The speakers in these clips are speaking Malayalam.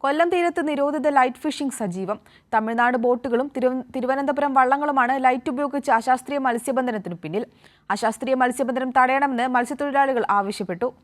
കൊല്ലം തീരത്ത് നിരോധിത ലൈറ്റ് ഫിഷിംഗ് സജീവം. തമിഴ്നാട് ബോട്ടുകളും തിരുവ- തിരുവനന്തപുരം വള്ളങ്ങളുമാണ് ലൈറ്റ് ഉപയോഗിച്ച് അശാസ്ത്രീയ മത്സ്യബന്ധനത്തിന് പിന്നിൽ. അശാസ്ത്രീയ മത്സ്യബന്ധനം തടയണമെന്ന് മത്സ്യത്തൊഴിലാളികൾ ആവശ്യപ്പെട്ടു.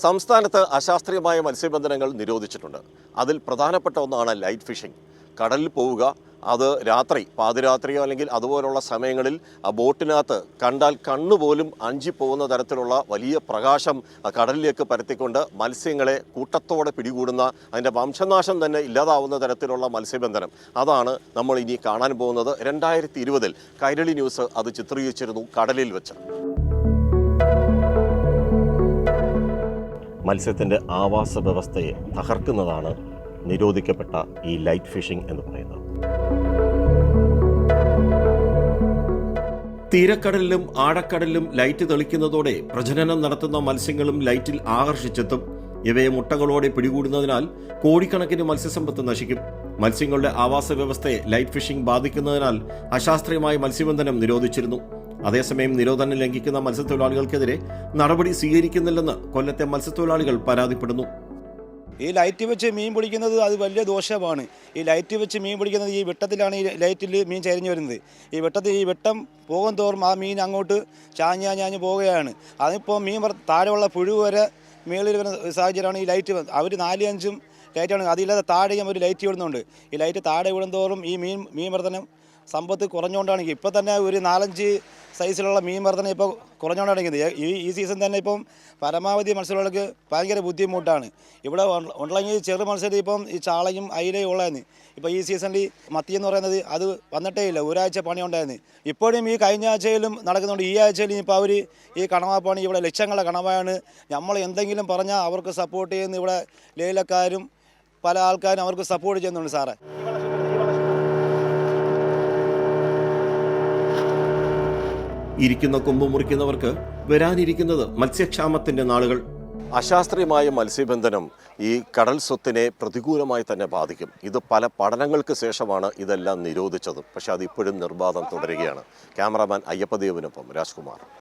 സംസ്ഥാനത്ത് അശാസ്ത്രീയമായ മത്സ്യബന്ധനങ്ങൾ നിരോധിച്ചിട്ടുണ്ട്. അതിൽ പ്രധാനപ്പെട്ട ഒന്നാണ് ലൈറ്റ് ഫിഷിംഗ്. കടലിൽ പോവുക അത് രാത്രി പാതിരാത്രിയോ അല്ലെങ്കിൽ അതുപോലുള്ള സമയങ്ങളിൽ ആ ബോട്ടിനകത്ത് കണ്ടാൽ കണ്ണുപോലും അഞ്ചിപ്പോകുന്ന തരത്തിലുള്ള വലിയ പ്രകാശം കടലിലേക്ക് പരത്തിക്കൊണ്ട് മത്സ്യങ്ങളെ കൂട്ടത്തോടെ പിടികൂടുന്ന അതിന്റെ വംശനാശം തന്നെ ഇല്ലാതാവുന്ന തരത്തിലുള്ള മത്സ്യബന്ധനം. അതാണ് നമ്മൾ ഇനി കാണാൻ പോകുന്നത്. രണ്ടായിരത്തി ഇരുപതിൽ കൈരളി ന്യൂസ് അത് ചിത്രീകരിച്ചിരുന്നു കടലിൽ വെച്ച്. മത്സ്യത്തിന്റെ ആവാസ വ്യവസ്ഥയെ തകർക്കുന്നതാണ് നിരോധിക്കപ്പെട്ട ഈ ലൈറ്റ് ഫിഷിംഗ് എന്ന് പറയുന്നത്. തീരക്കടലിലും ആഴക്കടലിലും ലൈറ്റ് തെളിക്കുന്നതോടെ പ്രജനനം നടത്തുന്ന മത്സ്യങ്ങളും ലൈറ്റിൽ ആകർഷിച്ചെത്തും. ഇവയെ മുട്ടകളോടെ പിടികൂടുന്നതിനാൽ കോടിക്കണക്കിന് മത്സ്യസമ്പത്ത് നശിക്കും. മത്സ്യങ്ങളുടെ ആവാസ വ്യവസ്ഥയെ ലൈറ്റ് ഫിഷിംഗ് ബാധിക്കുന്നതിനാൽ അശാസ്ത്രീയമായ മത്സ്യബന്ധനം നിരോധിച്ചിരുന്നു. അതേസമയം നിരോധനം ലംഘിക്കുന്ന മത്സ്യത്തൊഴിലാളികൾക്കെതിരെ നടപടി സ്വീകരിക്കുന്നില്ലെന്ന് കൊല്ലത്തെ മത്സ്യത്തൊഴിലാളികൾ പരാതിപ്പെടുന്നു. ഈ ലൈറ്റ് വെച്ച് മീൻ പിടിക്കുന്നത് അത് വലിയ ദോഷമാണ്. ഈ ലൈറ്റ് വെച്ച് മീൻ പിടിക്കുന്നത് ഈ വെട്ടത്തിലാണ് ഈ ലൈറ്റിൽ മീൻ ചരിഞ്ഞു വരുന്നത്. ഈ വെട്ടത്തിൽ ഈ വെട്ടം പോകും തോറും ആ മീൻ അങ്ങോട്ട് ചാഞ്ഞാ ചാഞ്ഞ് പോവുകയാണ് അതിപ്പോൾ മീൻ താഴെയുള്ള പുഴു വരെ മേളിൽ വരുന്ന സാഹചര്യമാണ് ഈ ലൈറ്റ് അവർ നാലും അഞ്ചും ലൈറ്റാണ് അതില്ലാതെ താഴെയും ഒരു ലൈറ്റ് വിടുന്നുണ്ട് ഈ ലൈറ്റ് താഴെ വിടുന്തോറും ഈ മീൻ മീൻ വർധനം സമ്പത്ത് കുറഞ്ഞുകൊണ്ടാണ് ഇപ്പോൾ തന്നെ ഒരു നാലഞ്ച് സൈസിലുള്ള മീൻ വർധന ഇപ്പോൾ കുറഞ്ഞുകൊണ്ടാണ് ഈ ഈ സീസൺ തന്നെ ഇപ്പം പരമാവധി മത്സ്യങ്ങൾക്ക് ഭയങ്കര ബുദ്ധിമുട്ടാണ്. ഇവിടെ ഉണ്ടെങ്കിൽ ചെറു മത്സ്യം ഇപ്പം ഈ ചാളയും അയിലയും ഉള്ളതെന്ന്. ഇപ്പോൾ ഈ സീസണിൽ മത്തി എന്ന് പറയുന്നത് അത് വന്നിട്ടേ ഇല്ല. ഒരാഴ്ച പണി ഉണ്ടായിരുന്നു ഇപ്പോഴും ഈ കഴിഞ്ഞ ആഴ്ചയിലും നടക്കുന്നുണ്ട്. ഈ ആഴ്ചയിലും ഇപ്പോൾ അവർ ഈ കണവാ പണി ഇവിടെ ലക്ഷങ്ങളുടെ കണവാണ് നമ്മൾ എന്തെങ്കിലും പറഞ്ഞാൽ അവർക്ക് സപ്പോർട്ട് ചെയ്യുന്ന ഇവിടെ ലേലക്കാരും പല ആൾക്കാരും അവർക്ക് സപ്പോർട്ട് ചെയ്യുന്നുണ്ട് സാറേ. ഇരിക്കുന്ന കൊമ്പ് മുറിക്കുന്നവർക്ക് വരാനിരിക്കുന്നത് മത്സ്യക്ഷാമത്തിന്റെ നാളുകൾ. അശാസ്ത്രീയമായ മത്സ്യബന്ധനം ഈ കടൽ സ്വത്തിനെ പ്രതികൂലമായി തന്നെ ബാധിക്കും. ഇത് പല പഠനങ്ങൾക്ക് ശേഷമാണ് ഇതെല്ലാം നിരോധിച്ചത്. പക്ഷേ അത് ഇപ്പോഴും നിർബാധം തുടരുകയാണ്. ക്യാമറാമാൻ അയ്യപ്പദേവിനൊപ്പം രാജ്കുമാർ.